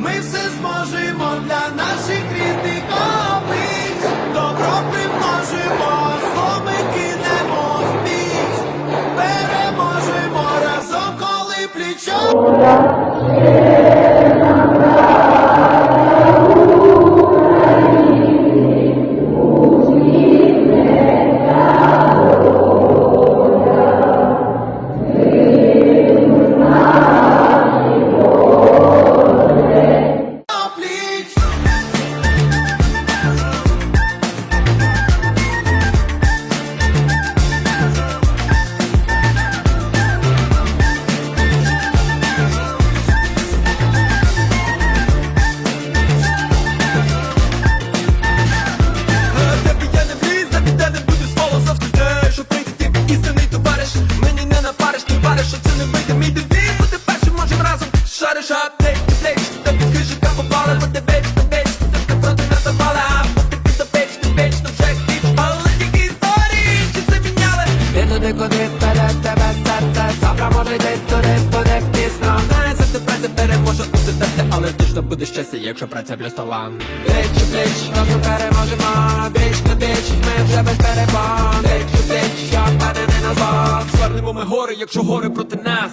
Ми все зможемо для наших рідних, а добро примножимо, зло ми кинемо в піч, переможемо разом, коли плічо. Куди вперед тебе серце Завтра може йти туди, буде пізно Не за праця тепер може бути те, але точно буде щастя, якщо праця плюс талант Бич, бич, разом переможемо Біч на біч, ми вже без перебон Бич, бич, я мене не назвав Звернемо ми гори, якщо гори проти нас